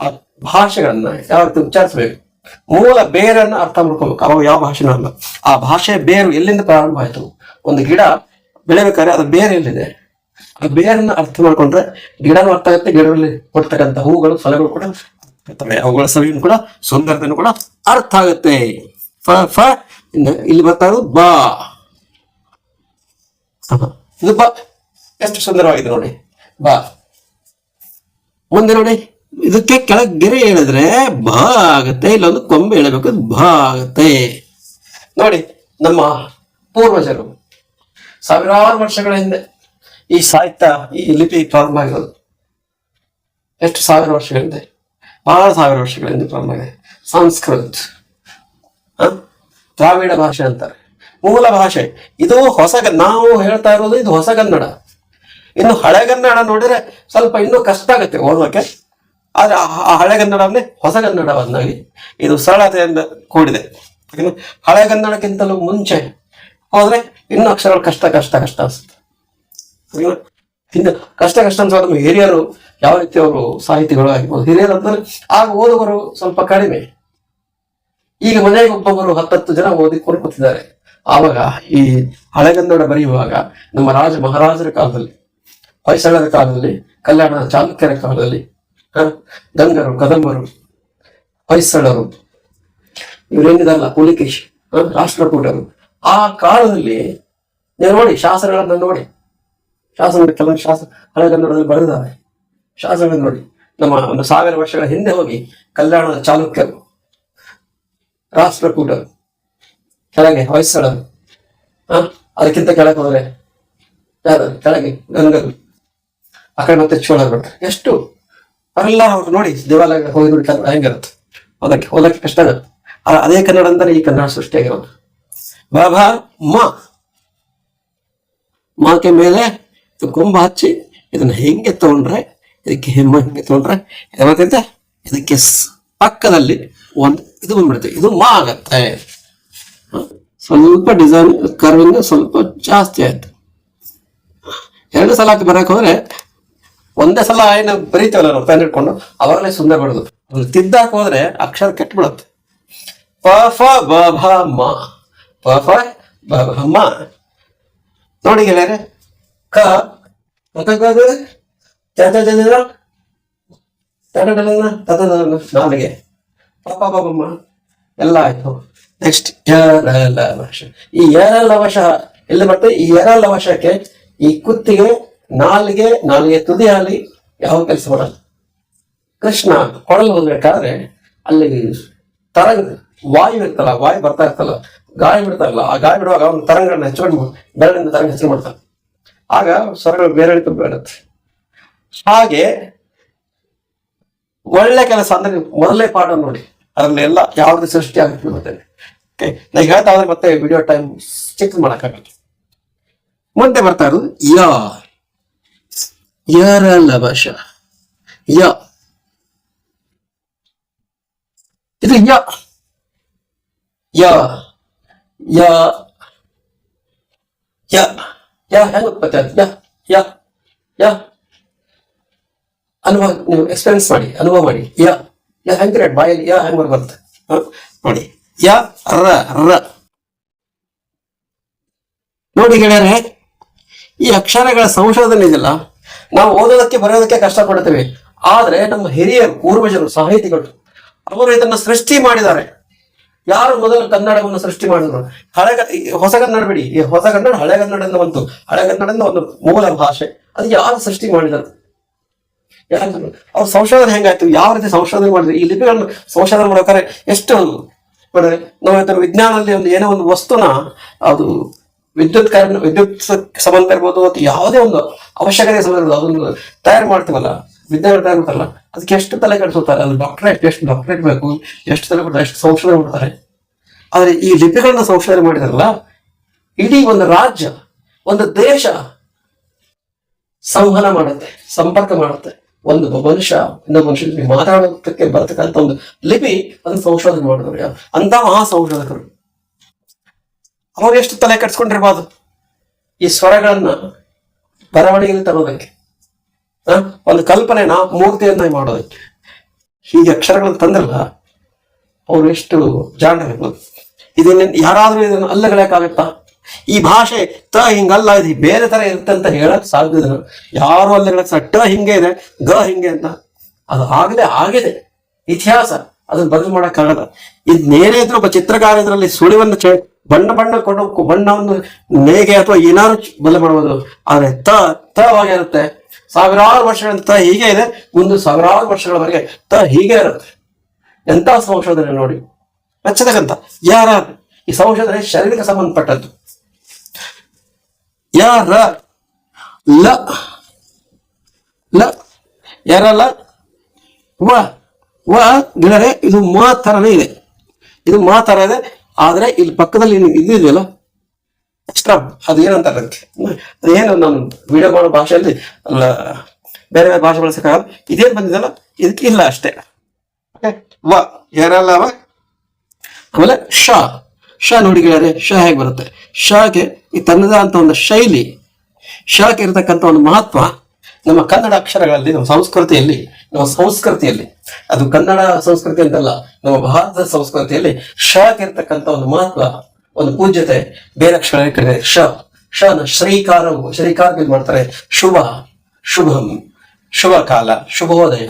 ಆ ಭಾಷೆಗಳನ್ನ ಯಾವ ರೀತಿ ಉಚ್ಚಾರಿಸಬೇಕು? ಮೂಲ ಬೇರನ್ನ ಅರ್ಥ ಮಾಡ್ಕೋಬೇಕು. ಅವಾಗ ಯಾವ ಭಾಷೆನೂ ಅಲ್ಲ. ಆ ಭಾಷೆ ಬೇರು ಎಲ್ಲಿಂದ ಪ್ರಾರಂಭ ಆಯ್ತು? ಒಂದು ಗಿಡ ಬೆಳಿಬೇಕಾದ್ರೆ ಅದು ಬೇರೆ ಎಲ್ಲಿದೆ? ಆ ಬೇರನ್ನ ಅರ್ಥ ಮಾಡ್ಕೊಂಡ್ರೆ ಗಿಡನೂ ಅರ್ಥ ಆಗುತ್ತೆ ಗಿಡದಲ್ಲಿ ಕೊಡ್ತಕ್ಕಂಥ ಹೂಗಳು, ಫಲಗಳು ಕೂಡ ಅವುಗಳ ಸವಿಯನ್ನು ಕೂಡ ಸುಂದರತೆಯನ್ನು ಕೂಡ ಅರ್ಥ ಆಗುತ್ತೆ. ಫ ಫ ಇಲ್ಲಿ ಬರ್ತಾ ಇರೋದು ಬಾ. ಇದು ಬಾ. ಎಷ್ಟು ಸುಂದರವಾಗಿದೆ ನೋಡಿ. ಬಾ. ಮುಂದೆ ನೋಡಿ, ಇದಕ್ಕೆ ಕೆಳಗೆ ಗೆರೆ ಹೇಳಿದ್ರೆ ಬಾ ಆಗತ್ತೆ, ಇಲ್ಲೊಂದು ಕೊಂಬೆ ಹೇಳಬೇಕು ಬಾ ಆಗತ್ತೆ. ನೋಡಿ, ನಮ್ಮ ಪೂರ್ವಜರು ಸಾವಿರಾರು ವರ್ಷಗಳ ಹಿಂದೆ ಈ ಸಾಹಿತ್ಯ, ಈ ಲಿಪಿ ಪ್ರಾರಂಭ ಆಗಿರೋದು. ಎಷ್ಟು ಸಾವಿರ ವರ್ಷಗಳ ಹಿಂದೆ? ಬಹಳ ಸಾವಿರ ವರ್ಷಗಳ ಹಿಂದೆ ಪ್ರಾರಂಭ ಆಗಿದೆ. ಸಂಸ್ಕೃತ್? ದ್ರಾವಿಡ ಭಾಷೆ ಅಂತಾರೆ. ಮೂಲ ಭಾಷೆ. ಇದು ಹೊಸ ನಾವು ಹೇಳ್ತಾ ಇರೋದು ಇದು ಹೊಸ ಕನ್ನಡ. ಇನ್ನು ಹಳೆಗನ್ನಡ ನೋಡಿದ್ರೆ ಸ್ವಲ್ಪ ಇನ್ನೂ ಕಷ್ಟ ಆಗುತ್ತೆ ಓದೋಕೆ ಆದ್ರೆ ಆ- ಹಳೆಗನ್ನಡವನ್ನ ಹೊಸಗನ್ನಡವನ್ನಾಗಿ ಇದು ಸರಳತೆಯಿಂದ ಕೂಡಿದೆ. ಹಳೆಗನ್ನಡಕ್ಕಿಂತಲೂ ಮುಂಚೆ ಹೋದ್ರೆ ಇನ್ನೂ ಅಕ್ಷರಗಳು ಕಷ್ಟ ಕಷ್ಟ ಕಷ್ಟ ಅನ್ಸುತ್ತೆ. ಇನ್ನು ಕಷ್ಟ ಕಷ್ಟ ಅಂತ ನಮ್ಮ ಹಿರಿಯರು ಯಾವ ರೀತಿ ಅವರು ಸಾಹಿತಿಗಳು ಆಗಿರ್ಬೋದು, ಹಿರಿಯರು ಅಂತಂದ್ರೆ ಆಗ ಓದುವರು ಸ್ವಲ್ಪ ಕಡಿಮೆ. ಈಗ ಮನೆಗೆ ಒಬ್ಬೊಬ್ಬರು ಹತ್ತತ್ತು ಜನ ಓದಿ ಕೂತಿದ್ದಾರೆ ಆವಾಗ ಈ ಹಳೆಗನ್ನಡ ಬರೆಯುವಾಗ ನಮ್ಮ ರಾಜ ಮಹಾರಾಜರ ಕಾಲದಲ್ಲಿ ಹೊಯ್ಸಳರ ಕಾಲದಲ್ಲಿ ಕಲ್ಯಾಣ ಚಾಲುಕ್ಯರ ಕಾಲದಲ್ಲಿ ಗಂಗರು, ಕದಂಬರು, ಹೊಯ್ಸಳರು, ಇವರೇನಿದಲ್ಲ, ಪುಲಿಕೇಶ್ ರಾಷ್ಟ್ರಕೂಟರು. ಆ ಕಾಲದಲ್ಲಿ, ನೀವು ನೋಡಿ, ಶಾಸನಗಳನ್ನ ನೋಡಿ. ಶಾಸನ ಕೆಲವು ಶಾಸನ ಹಳೆಗನ್ನಡದಲ್ಲಿ ಬರೆದಿದ್ದಾರೆ. ಶಾಸನಗಳನ್ನು ನೋಡಿ. ನಮ್ಮ ಒಂದು ಸಾವಿರ ವರ್ಷಗಳ ಹಿಂದೆ ಹೋಗಿ, ಕಲ್ಯಾಣದ ಚಾಲುಕ್ಯರು, ರಾಷ್ಟ್ರಕೂಟರು, ಕೆಳಗೆ ಹೊಯ್ಸಳರು? ಅದಕ್ಕಿಂತ ಕೆಳಗೆ ಹೋದ್ರೆ, ಯಾರು? ಕೆಳಗೆ ಗಂಗರು. ಆ ಕಡೆ ಮತ್ತೆ ಚೋಳರ್ ಬರ್ತಾರೆ ಎಷ್ಟು? ಅವರೆಲ್ಲ ಅವ್ರು ನೋಡಿ ದೇವಾಲಯ ಹೋಗಿ ನೋಡಿ ಹೆಂಗಿರುತ್ತೆ. ಓದಕ್ಕೆ ಓದಕ್ಕೆ ಕಷ್ಟ ಆಗುತ್ತೆ. ಅದೇ ಕನ್ನಡ ಅಂತಾನೆ ಈ ಕನ್ನಡ ಸೃಷ್ಟಿಯಾಗಿರೋದು ಬಾ ಬಾ ಮ. ಮಾಕೆ ಮೇಲೆ ಕೊಂಬ ಹಚ್ಚಿ ಇದನ್ನ ಹೆಂಗೆ ತಗೊಂಡ್ರೆ, ಇದಕ್ಕೆ ಹೆಮ್ಮ ಹೆಂಗೆ ತಗೊಂಡ್ರೆ ಏನಾಗ್ತೈತೆ ಇದಕ್ಕೆ ಪಕ್ಕದಲ್ಲಿ ಒಂದು ಇದು ಬಂದ್ಬಿಡುತ್ತೆ. ಇದು ಮಾ ಆಗತ್ತೆ. ಸ್ವಲ್ಪ ಡಿಸೈನ್ ಕರ್ವಿಂಗ್ ಸ್ವಲ್ಪ ಜಾಸ್ತಿ ಆಯ್ತು. ಎರಡು ಸಲ ಬರಕ್ ಹೋದ್ರೆ ಒಂದೇ ಸಲ ಏನು ಬರೀತೇವಲ್ಲ ನಾವು ಪೆನ್ ಇಟ್ಕೊಂಡು ಅವಾಗಲೇ ಸುಂದರ ಬರೋದು ತಿದ್ದಾಕ್ ಹೋದ್ರೆ ಅಕ್ಷರ ಕೆಟ್ಟ ಬಿಡುತ್ತೆ ಪ ಫ ಬ ಭ ಮ ಪ ಫ ಬ ಭ ಮ ನೋಡಿ ಗೆಳೆಯರೆ ಕ ನಾಲಿಗೆ ಪಾಪ ಬಾಬಮ್ಮ ಎಲ್ಲ ಆಯ್ತು ನೆಕ್ಸ್ಟ್ ಯ ಈ ಏರಲ್ ಲವಶ ಎಲ್ಲಿ ಬರ್ತದೆ ಈ ಏರಲ್ ಲವಶಕ್ಕೆ ಈ ಕುತ್ತಿಗೆ ನಾಲಿಗೆ ತುದಿ ಆಗಲಿ ಯಾವ ಕೆಲಸ ಮಾಡಲ್ಲ. ಕೃಷ್ಣ ಕೊಡಲು ಹೋಗ್ಬೇಕಾದ್ರೆ ಅಲ್ಲಿ ತರಂಗ, ವಾಯು ಇರ್ತಲ್ಲ ವಾಯು ಬರ್ತಾ ಇರ್ತಲ್ಲ ಗಾಯ ಬಿಡ್ತಾರಲ್ಲ, ಆ ಗಾಯ ಬಿಡುವಾಗ ಅವನು ತರಂಗಗಳನ್ನ ಹೆಚ್ಚು ಬೆರಳಿಂದ ತರಂಗ ಹೆಚ್ಚು ಮಾಡ್ತಾನೆ ಆಗ ಸ್ವರಗಳು ಬೇರೆ ಬೀಳುತ್ತೆ. ಹಾಗೆ ಒಳ್ಳೆ ಕೆಲಸ ಅಂದ್ರೆ ಮೊದಲೇ ಪಾಠ ನೋಡಿ ಅದ್ರಲ್ಲಿ ಎಲ್ಲ ಯಾವ್ದು ಸೃಷ್ಟಿ ಆಗುತ್ತೆ ಓಕೆ ನಾ ಹೇಳ್ತಾ ಹೋದ್ರೆ ಮತ್ತೆ ವಿಡಿಯೋ ಟೈಮ್ ಚಿಕ್ಕ ಮಾಡಕ್ಕಾಗಲ್ಲ. ಮುಂದೆ ಬರ್ತಾ ಇರೋದು ಯ. ಯರಲ ಭಾಷ ಯ ಇದು ಯ ಯ ಯ ಯ ಯಾ ಹೆಂಗ್ ಆಯ್ತು ಯಾ ಯಾ ಯಾ ಅನುಭವ ನೀವು ಎಕ್ಸ್ಪೀರಿಯನ್ಸ್ ಮಾಡಿ ಅನುಭವ ಮಾಡಿ ಯಾ ಯ ಹೆಂಗ್ ರೇಟ್ ಬಾಯಲ್ಲಿ ಯಾ ಹೆಂಗ್ ಬರುತ್ತೆ? ನೋಡಿ ಯಾ ರ ರ ನೋಡಿ ಗೆಳೆಯರೆ, ಈ ಅಕ್ಷರಗಳ ಸಂಶೋಧನೆ ಇದೆಯಲ್ಲ ನಾವು ಓದೋದಕ್ಕೆ, ಬರೆಯೋದಕ್ಕೆ ಕಷ್ಟ ಪಡ್ತೇವೆ ಆದ್ರೆ ನಮ್ಮ ಹಿರಿಯರು ಪೂರ್ವಜರು, ಸಾಹಿತಿಗಳು, ಅವರು ಇದನ್ನ ಸೃಷ್ಟಿ ಮಾಡಿದ್ದಾರೆ. ಯಾರು ಮೊದಲು ಕನ್ನಡವನ್ನು ಸೃಷ್ಟಿ ಮಾಡಿದ್ರು? ಹಳೆ ಹೊಸ ಕನ್ನಡ ಬಿಡಿ. ಈ ಹೊಸ ಕನ್ನಡ ಹಳೆ ಕನ್ನಡದಿಂದ ಬಂತು. ಹಳೆ ಕನ್ನಡದಿಂದ ಒಂದು ಮೂಲ ಭಾಷೆ. ಅದು ಯಾರು ಸೃಷ್ಟಿ ಮಾಡಿದರು? ಯಾರು ಅವ್ರ ಸಂಶೋಧನೆ ಹೆಂಗಾಯ್ತು? ಯಾವ ರೀತಿ ಸಂಶೋಧನೆ ಮಾಡಿದ್ರು? ಈ ಲಿಪಿಗಳನ್ನು ಸಂಶೋಧನೆ ಮಾಡ್ಬೇಕಾದ್ರೆ ಎಷ್ಟು ಮಾಡಿದ್ರೆ ನಾವು ವಿಜ್ಞಾನದಲ್ಲಿ ಒಂದು ಏನೋ ಒಂದು ವಸ್ತುನ ಅದು ವಿದ್ಯುತ್ ಕಾರಣ ವಿದ್ಯುತ್ ಸಂಬಂಧ ಇರ್ಬೋದು ಅಥವಾ ಯಾವುದೇ ಒಂದು ಅವಶ್ಯಕತೆ ಸಂಬಂಧ ಇರ್ಬೋದು, ಅದೊಂದು ತಯಾರು ಮಾಡ್ತೀವಲ್ಲ ವಿದ್ಯಾರ್ಥಿ ತಯಾರು ಮಾಡ್ತಾರಲ್ಲ, ಅದಕ್ಕೆ ಎಷ್ಟು ತಲೆ ಕೆಡಿಸುತ್ತಾರೆ ಅದು ಡಾಕ್ಟರೇಟ್ ಎಷ್ಟು ಡಾಕ್ಟರೇಟ್ ಬೇಕು, ಎಷ್ಟು ತಲೆ ಕೊಡ್ತಾರೆ, ಎಷ್ಟು ಸಂಶೋಧನೆ ಮಾಡ್ತಾರೆ. ಆದರೆ ಈ ಲಿಪಿಗಳನ್ನ ಸಂಶೋಧನೆ ಮಾಡಿದಾರಲ್ಲ, ಇಡೀ ಒಂದು ರಾಜ್ಯ, ಒಂದು ದೇಶ ಸಂವಹನ ಮಾಡುತ್ತೆ, ಸಂಪರ್ಕ ಮಾಡುತ್ತೆ. ಒಂದು ಮನುಷ್ಯ ಇನ್ನೊಬ್ಬ ಮನುಷ್ಯ ಜೊತೆ ಮಾತಾಡೋದಕ್ಕೆ ಬರ್ತಕ್ಕಂಥ ಒಂದು ಲಿಪಿ ಅದನ್ನು ಸಂಶೋಧನೆ ಮಾಡಿದವರು ಅಂತ ಆ ಸಂಶೋಧಕರು ಅವ್ರು ಎಷ್ಟು ತಲೆ ಕೆಡ್ಸ್ಕೊಂಡಿರ್ಬೋದು? ಈ ಸ್ವರಗಳನ್ನ ಬರವಣಿಗೆಯಲ್ಲಿ ತರೋದಕ್ಕೆ? ಒಂದು ಕಲ್ಪನೆನ ಮೂರ್ತಿಯನ್ನ ಮಾಡೋದಕ್ಕೆ. ಹೀಗೆ ಅಕ್ಷರಗಳನ್ನ ತಂದ್ರಲ್ಲ, ಅವ್ರು ಎಷ್ಟು ಜಾಣರಿರ್ಬೋದು ಇದನ್ನ ಯಾರಾದ್ರೂ ಇದನ್ನ ಅಲ್ಲಗಳಕ್ಕಾಗತ್ತಾ? ಈ ಭಾಷೆ ತ ಹಿಂಗಲ್ಲ, ಇದು ಬೇರೆ ತರ ಇರುತ್ತೆ ಅಂತ ಹೇಳಕ್ ಸಾಧ್ಯದ ಯಾರು ಅಲ್ಲಗಳಕ್ ಸ ಟ ಹಿಂಗೆ ಇದೆ, ಗ ಹಿಂಗೆ ಅಂತ. ಅದು ಆಗಲೇ ಆಗಿದೆ. ಇತಿಹಾಸ. ಅದನ್ನ ಬದಲು ಮಾಡಕ್ಕಾಗಲ್ಲ. ನೇರೆ ಇದ್ರು ಒಬ್ಬ ಚಿತ್ರಕಾರ ಇದರಲ್ಲಿ ಸುಳಿವನ್ನು ಬಣ್ಣ ಬಣ್ಣ ಬಣ್ಣ ಒಂದು ನೇಗೆ ಅಥವಾ ಏನಾದ್ರು ಬದಲು ಮಾಡಬಹುದು ಆದ್ರೆ ತ ತವಾಗಿರುತ್ತೆ ಸಾವಿರಾರು ವರ್ಷಗಳಿಂದ ತ ಹೀಗೆ ಇದೆ. ಒಂದು ಸಾವಿರಾರು ವರ್ಷಗಳವರೆಗೆ ತ ಹೀಗೆ ಇರುತ್ತೆ. ಎಂತ ಸಂಶೋಧನೆ ನೋಡಿ. ಮೆಚ್ಚತಕ್ಕಂತ ಯಾರ ಈ ಸಂಶೋಧನೆ ಶರೀರಕ್ಕೆ ಸಂಬಂಧಪಟ್ಟದ್ದು. ಯಾರ? ಲ. ಲ. ಯಾರಲ್ಲ? ವ. ವ. ಗಿಡರೆ ಇದು ಮಾ ತರನೇ ಇದೆ. ಇದು ಮಾ ಇದೆ. ಆದ್ರೆ ಇಲ್ಲಿ ಪಕ್ಕದಲ್ಲಿ ಇದು ಇದೆಯಲ್ಲ? ಎಕ್ಸ್ಟ್ರಾ ಅದು ಏನಂತಾರೆ ಅದಕ್ಕೆ? ಅದೇನು ನಾನು ವಿಡಿಯೋ ಮಾಡೋ ಭಾಷೆಯಲ್ಲಿ ಅಲ್ಲ ಬೇರೆ ಬೇರೆ ಭಾಷೆ ಬಳಸಕ್ಕಾಗಲ್ಲ ಇದೇನು ಬಂದಿದೆಯಲ್ಲ? ಇದಕ್ಕೆ ಇಲ್ಲ ಅಷ್ಟೇ. ವ. ಯಾರಲ್ಲ ವ ಆಮೇಲೆ ಶ ಶ ನೋಡಿ ಗೆಳೆಯರೆ ಶ ಹೇಗೆ ಬರುತ್ತೆ? ಶಗೆ ಈ ತನ್ನದೇ ಅಂತ ಒಂದು ಶೈಲಿ ಶಕ್ಕೆ ಇರತಕ್ಕಂಥ ಒಂದು ಮಹತ್ವ ನಮ್ಮ ಕನ್ನಡ ಅಕ್ಷರಗಳಲ್ಲಿ, ನಮ್ಮ ಸಂಸ್ಕೃತಿಯಲ್ಲಿ ನಮ್ಮ ಸಂಸ್ಕೃತಿಯಲ್ಲಿ, ಅದು ಕನ್ನಡ ಸಂಸ್ಕೃತಿ ಅಂತಲ್ಲ, ನಮ್ಮ ಭಾರತದ ಸಂಸ್ಕೃತಿಯಲ್ಲಿ ಇರತಕ್ಕಂಥ ಒಂದು ಮಹತ್ವ, ಒಂದು ಪೂಜ್ಯತೆ, ಬೇರೆ ಅಕ್ಷರ ಕಡೆ ಶ ಶನ ಶ್ರೀಕಾರವು, ಶ್ರೀಕಾರ ಇದು ಮಾಡ್ತಾರೆ ಶುಭ, ಶುಭಂ ಶುಭ ಕಾಲ ಶುಭೋದಯ.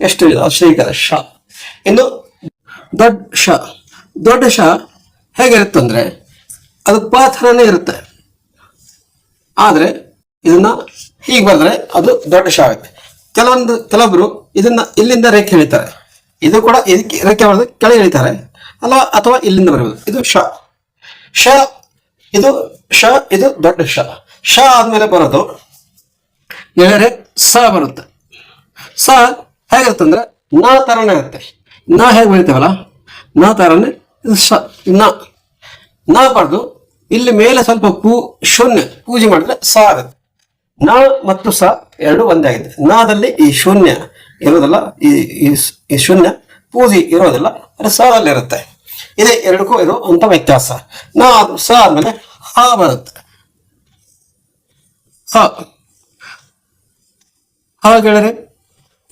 ಎಷ್ಟು ಶ್ರೀಕಾರ ಶ ಇನ್ನು ದೊಡ್ಡ ಶ ದೊಡ್ಡ ಶ ಹೇಗಿರುತ್ತಂದ್ರೆ ಅದು ಪ ಥರನೇ ಇರುತ್ತೆ. ಆದ್ರೆ ಇದನ್ನ ಹೀಗೆ ಬರೆದ್ರೆ ಅದು ದೊಡ್ಡ ಶ ಆಗುತ್ತೆ. ಕೆಲವೊಂದು, ಕೆಲವೊಬ್ರು ಇದನ್ನ ಇಲ್ಲಿಂದ ರೇಖೆ ಎಳಿತಾರೆ. ಇದು ಕೂಡ ಇದಕ್ಕೆ ರೇಖೆ ಬರೆದು ಕೆಳಗೆ ಎಳಿತಾರೆ. ಅಲ್ಲ, ಅಥವಾ ಇಲ್ಲಿಂದ ಬರಬಹುದು ಇದು ಶ. ಶ, ಇದು ಶ, ಇದು ದೊಡ್ಡ ಶ. ಶ ಆದ್ಮೇಲೆ ಬರೋದು ಗೆಳೆಯರೆ ಸ ಬರುತ್ತೆ. ಸ ಹೇಗಿರುತ್ತಂದ್ರೆ ನ ತರನೇ ಇರುತ್ತೆ. ನ ಹೇಗೆ ಬೆಳಿತೇವಲ್ಲ? ನ ತರನೇ ಇದು ಸ ನ. ನ ಬರೆದು ಇಲ್ಲಿ ಮೇಲೆ ಸ್ವಲ್ಪ ಪೂ, ಶೂನ್ಯ, ಪೂಜೆ ಮಾಡಿದ್ರೆ ಸ ಆಗುತ್ತೆ. ನ ಮತ್ತು ಸ ಎರಡು ಒಂದೇ ಆಗಿದೆ. ನಾದಲ್ಲಿ ಈ ಶೂನ್ಯ ಇರೋದಲ್ಲ ಈ ಶೂನ್ಯ ಪೂಜಿ ಇರೋದಿಲ್ಲ ಅದು ಇರುತ್ತೆ. ಇದೇ ಎರಡಕ್ಕೂ ಇದು ಅಂತ ವ್ಯತ್ಯಾಸ. ನ ಸ ಆದ್ಮೇಲೆ ಹ ಬರುತ್ತೆ. ಹ.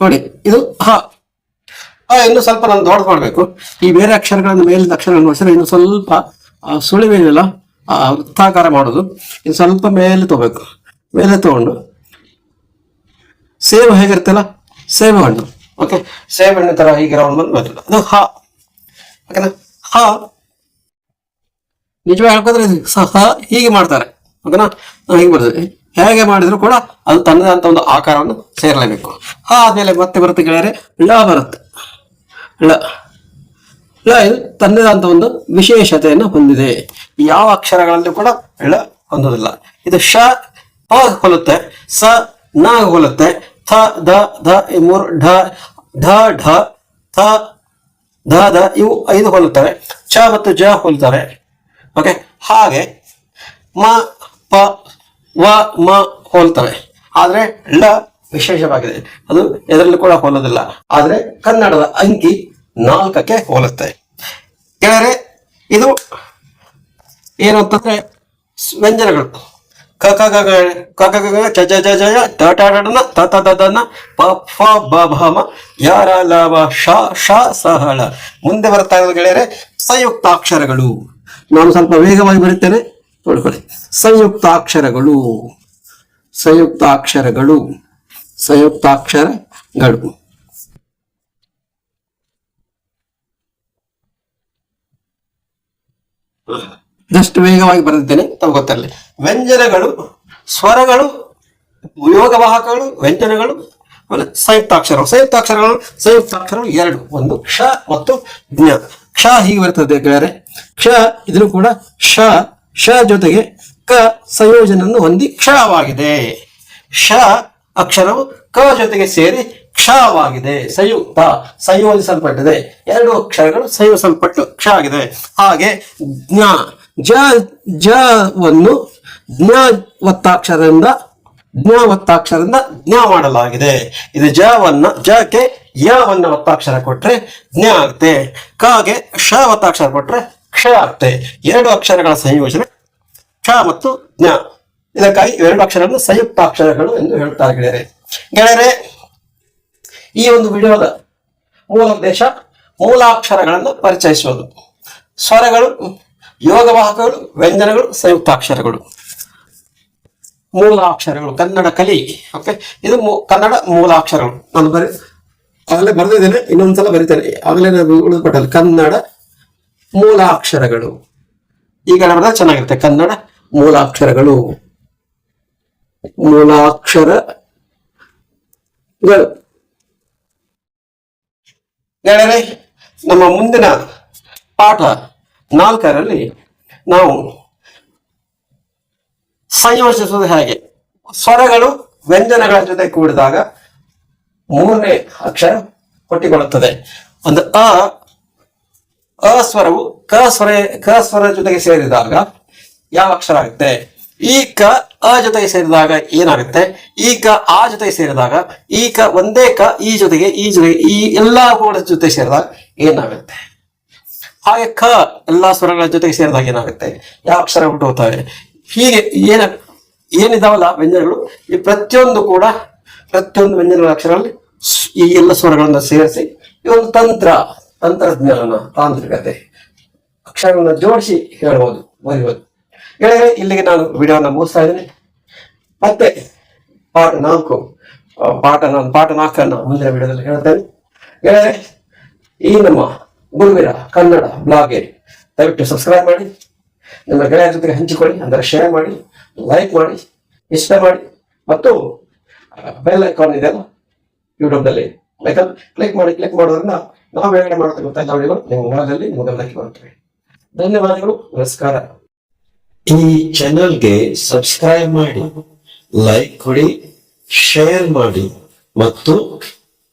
ನೋಡಿ, ಇದು ಹ. ಇನ್ನು ಸ್ವಲ್ಪ ನಾನು ದೊಡ್ಡ ಮಾಡಬೇಕು. ಈ ಬೇರೆ ಅಕ್ಷರಗಳನ್ನು ಮೇಲಿನ ಅಕ್ಷರಗಳನ್ನು ನೋಡಿಸಿದ್ರೆ ಇನ್ನು ಸ್ವಲ್ಪ ಸುಳಿವೇನಿಲ್ಲ ವೃತ್ತಾಕಾರ ಮಾಡೋದು. ಇನ್ನು ಸ್ವಲ್ಪ ಮೇಲೆ ತಗೋಬೇಕು. ಮೇಲೆ ತಗೊಂಡು. ಸೇಬು ಹೇಗಿರ್ತಲ್ಲ ಸೇಬು ಹಣ್ಣು. ಓಕೆ ಸೇಬು ಹಣ್ಣು ತರ ಹೀಗೆ ರೌಂಡ್ ಬಂದು ಬರ್ತದೆ ಅದು ಹ. ಓಕೆನಾ ಹ. ನಿಜವಾಗಿ ಹೇಳ್ಕೊಂಡ್ರೆ ಸಹ ಹೀಗೆ ಮಾಡ್ತಾರೆ. ಓಕೆನಾ ಹೀಗೆ ಬರ್ತದೆ. ಹೇಗೆ ಮಾಡಿದ್ರು ಕೂಡ ಅದು ತನ್ನದಂತ ಒಂದು ಆಕಾರವನ್ನು ಸೇರಲೇಬೇಕು. ಹಾ ಆದ್ಮೇಲೆ ಮತ್ತೆ ಬರುತ್ತೆ ಗೆಳೆಯರೆ ಲ ಬರುತ್ತೆ. ಲ ಳ ಇದು ತನ್ನದೇ ಅಂತ ಒಂದು ವಿಶೇಷತೆಯನ್ನು ಹೊಂದಿದೆ. ಯಾವ ಅಕ್ಷರಗಳಲ್ಲೂ ಕೂಡ ಲ ಹೊಂದೋದಿಲ್ಲ ಇದು ಶ ಪ ಹೊಲುತ್ತೆ ಸ ನ ಹೊಲುತ್ತೆ ಥ, ದ, ಧ, ಈ ಮೂರು ಢ ಢ ಢ, ಥ, ಧ ದ ಇವು ಐದು ಹೊಲುತ್ತವೆ. ಚ ಮತ್ತು ಜ ಹೊಲುತ್ತವೆ ಓಕೆ ಹಾಗೆ ಮ, ಪ, ವ, ಮ ಹೋಲ್ತವೆ ಆದ್ರೆ ಳ ವಿಶೇಷವಾಗಿದೆ. ಅದು ಎದರಲ್ಲೂ ಕೂಡ ಹೋಲೋದಿಲ್ಲ ಆದರೆ ಕನ್ನಡದ ಅಂಕಿ ನಾಲ್ಕಕ್ಕೆ ಹೋಲುತ್ತೆ. ಗೆಳೆಯರೆ, ಇದು ಏನು ಅಂತಂದ್ರೆ ವ್ಯಂಜನಗಳು. ಕ ಕ, ಗ ಕ ಕ, ಗ ಪ ಬ, ಭ, ಮ ಲ, ವ ಶ ಶ ಸ ಮುಂದೆ ಬರ್ತಾ ಇರೋದು ಗೆಳೆಯರೆ, ಸಂಯುಕ್ತಾಕ್ಷರಗಳು. ನಾನು ಸ್ವಲ್ಪ ವೇಗವಾಗಿ ಬರುತ್ತೇನೆ ನೋಡ್ಕೊಳ್ಳಿ. ಸಂಯುಕ್ತಾಕ್ಷರಗಳು. ಸಂಯುಕ್ತಾಕ್ಷರಗಳು. ಸಂಯುಕ್ತಾಕ್ಷರಗಳು. ಜಸ್ಟ್ ವೇಗವಾಗಿ ಬರೆದಿದ್ದೇನೆ, ತಮ್ಗೆ ಗೊತ್ತಿರಲಿ ವ್ಯಂಜನಗಳು, ಸ್ವರಗಳು, ಯೋಗವಾಹಕಗಳು, ವ್ಯಂಜನಗಳು, ಆಮೇಲೆ ಸಂಯುಕ್ತಾಕ್ಷರ ಸಂಯುಕ್ತಾಕ್ಷರಗಳು ಸಂಯುಕ್ತಾಕ್ಷರಗಳು ಎರಡು, ಒಂದು ಕ್ಷ ಮತ್ತು ಜ್ಞ. ಕ್ಷ ಹೀಗೆ ಬರ್ತದೆ ಗೆಳೆಯರೆ ಕ್ಷ, ಇದನ್ನು ಕೂಡ ಶ ಶ ಜೊತೆಗೆ ಕ ಸಂಯೋಜನೆಯನ್ನು ಹೊಂದಿ ಕ್ಷವಾಗಿದೆ. ಶ ಅಕ್ಷರವು ಕ ಜೊತೆಗೆ ಸೇರಿ ಕ್ಷವಾಗಿದೆ. ಸಂಯುಕ್ತ, ಸಂಯೋಜಿಸಲ್ಪಟ್ಟಿದೆ. ಎರಡು ಅಕ್ಷರಗಳು ಸಂಯೋಜಿಸಲ್ಪಟ್ಟು ಕ್ಷ ಆಗಿದೆ ಹಾಗೆ ಜ್ಞ. ಜ ಜವನ್ನು ಜ್ಞ ಒತ್ತಾಕ್ಷರದಿಂದ ಜ್ಞ ಒತ್ತಾಕ್ಷರದಿಂದ ಜ್ಞ ಮಾಡಲಾಗಿದೆ. ಇದು ಜವನ್ನ ಜಕ್ಕೆ ಯವನ್ನ ಒತ್ತಾಕ್ಷರ ಕೊಟ್ರೆ ಜ್ಞ ಆಗುತ್ತೆ ಕಾಗೆ ಶ ಒತ್ತಾಕ್ಷರ ಕೊಟ್ರೆ ಕ್ಷ ಆಗುತ್ತೆ ಎರಡು ಅಕ್ಷರಗಳ ಸಂಯೋಜನೆ ಕ್ಷ ಮತ್ತು ಜ್ಞ. ಇದಕ್ಕಾಗಿ ಎರಡು ಅಕ್ಷರಗಳನ್ನು ಸಂಯುಕ್ತಾಕ್ಷರಗಳು ಎಂದು ಹೇಳ್ತಾ ಗೆಳೆಯರೆ ಗೆಳೆಯರೆ, ಈ ಒಂದು ವಿಡಿಯೋದ ಮೂಲ ಉದ್ದೇಶ ಮೂಲಾಕ್ಷರಗಳನ್ನು ಪರಿಚಯಿಸುವುದು. ಸ್ವರಗಳು ಯೋಗವಾಹಕಗಳು ವ್ಯಂಜನಗಳು, ಸಂಯುಕ್ತಾಕ್ಷರಗಳು. ಮೂಲಾಕ್ಷರಗಳು, ಕನ್ನಡ ಕಲಿ. ಓಕೆ ಇದು ಕನ್ನಡ ಮೂಲಾಕ್ಷರಗಳು. ನಾನು ಬರೀ ಆಗಲೇ ಬರೆದಿದ್ದೇನೆ, ಇನ್ನೊಂದ್ಸಲ ಬರೀತೇನೆ. ಆಗಲೇ ನಾನು ಕನ್ನಡ ಮೂಲಾಕ್ಷರಗಳು. ಈಗ ನಮ್ಮ ಚೆನ್ನಾಗಿರುತ್ತೆ. ಕನ್ನಡ ಮೂಲಾಕ್ಷರಗಳು. ಮೂಲಾಕ್ಷರಗಳು. ನಮ್ಮ ಮುಂದಿನ ಪಾಠ ನಾಲ್ಕರಲ್ಲಿ ನಾವು ಸಂಯೋಜಿಸುವುದು ಹೇಗೆ? ಸ್ವರಗಳು ವ್ಯಂಜನಗಳ ಜೊತೆ ಕೂಡಿದಾಗ ಮೂರನೇ ಅಕ್ಷರ ಕೊಟ್ಟಿಕೊಳ್ಳುತ್ತದೆ ಒಂದು ಅ ಅ ಸ್ವರವು ಕ ಸ್ವರ ಕ ಸ್ವರ ಜೊತೆಗೆ ಸೇರಿದಾಗ ಯಾವ ಅಕ್ಷರ ಆಗುತ್ತೆ? ಈ ಕ, ಅ ಜೊತೆಗೆ ಸೇರಿದಾಗ ಏನಾಗುತ್ತೆ? ಈ ಕ, ಆ ಜೊತೆಗೆ ಸೇರಿದಾಗ, ಈ ಕ ಒಂದೇ ಕ, ಈ ಜೊತೆಗೆ ಈ ಜೊತೆಗೆ ಈ ಎಲ್ಲಾ ಕೂಡ ಜೊತೆ ಸೇರಿದಾಗ ಏನಾಗುತ್ತೆ? ಹಾಗೆ ಕ ಎಲ್ಲ ಸ್ವರಗಳ ಜೊತೆಗೆ ಸೇರಿದಾಗ ಏನಾಗುತ್ತೆ? ಯಾವ ಅಕ್ಷರ ಹುಟ್ಟು ಹೋಗ್ತವೆ ಹೀಗೆ ಏನ, ಏನಿದಾವಲ್ಲ ವ್ಯಂಜನಗಳು, ಈ ಪ್ರತಿಯೊಂದು ಕೂಡ ಪ್ರತಿಯೊಂದು ವ್ಯಂಜನಗಳ ಅಕ್ಷರಗಳಲ್ಲಿ ಈ ಎಲ್ಲ ಸ್ವರಗಳನ್ನ ಸೇರಿಸಿ, ಈ ಒಂದು ತಂತ್ರ ತಂತ್ರಜ್ಞಾನ ತಾಂತ್ರಿಕತೆ ಅಕ್ಷರಗಳನ್ನ ಜೋಡಿಸಿ ಹೇಳ್ಬೋದು ಬರೆಯಬಹುದು. ಹೇಳಿದ್ರೆ ಇಲ್ಲಿಗೆ ನಾನು ವಿಡಿಯೋನ ಮುಗಿಸ್ತಾ ಇದ್ದೀನಿ. ಮತ್ತೆ ಪಾಠ ನಾಲ್ಕು, ಪಾಠ ನಾನು ಪಾಠ ನಾಲ್ಕನ್ನು ಮುಂದಿನ ವಿಡಿಯೋದಲ್ಲಿ ಹೇಳ್ತೇನೆ. ಹೇಳಿದ್ರೆ ಈ ನಮ್ಮ ಗುರುವಿರ ಕನ್ನಡ ಬ್ಲಾಗ್ಗೆ ದಯವಿಟ್ಟು ಸಬ್ಸ್ಕ್ರೈಬ್ ಮಾಡಿ, ನಿಮ್ಮ ಗೆಳೆಯರ ಜೊತೆಗೆ ಹಂಚಿಕೊಳ್ಳಿ, ಅಂದರೆ ಶೇರ್ ಮಾಡಿ ಲೈಕ್ ಮಾಡಿ, ಇಷ್ಟ ಮಾಡಿ. ಮತ್ತು ಬೆಲ್ ಐಕಾನ್ ಇದೆಯಲ್ಲ ಯೂಟ್ಯೂಬ್ನಲ್ಲಿ ಲೈಕಲ್ ಕ್ಲಿಕ್ ಮಾಡಿ ಕ್ಲಿಕ್ ಮಾಡೋದ್ರಿಂದ ನಾವು ಬೇಗನೆ ಮಾಡ್ತಕ್ಕಂಥ ವಿಡಿಯೋಗಳು ನಿಮ್ಮ ಮೊಬೈಲಲ್ಲಿ ನಿಮ್ಮ ಗಮನಕ್ಕೆ ಬರುತ್ತವೆ ಧನ್ಯವಾದಗಳು, ನಮಸ್ಕಾರ. ಈ ಚಾನೆಲ್ಗೆ ಸಬ್ಸ್ಕ್ರೈಬ್ ಮಾಡಿ ಲೈಕ್ ಕೊಡಿ ಶೇರ್ ಮಾಡಿ, ಮತ್ತು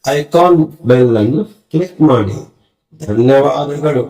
ಐಕಾನ್ ಬೆಲ್ ಅನ್ನು ಕ್ಲಿಕ್ ಮಾಡಿ. ಧನ್ಯವಾದಗಳು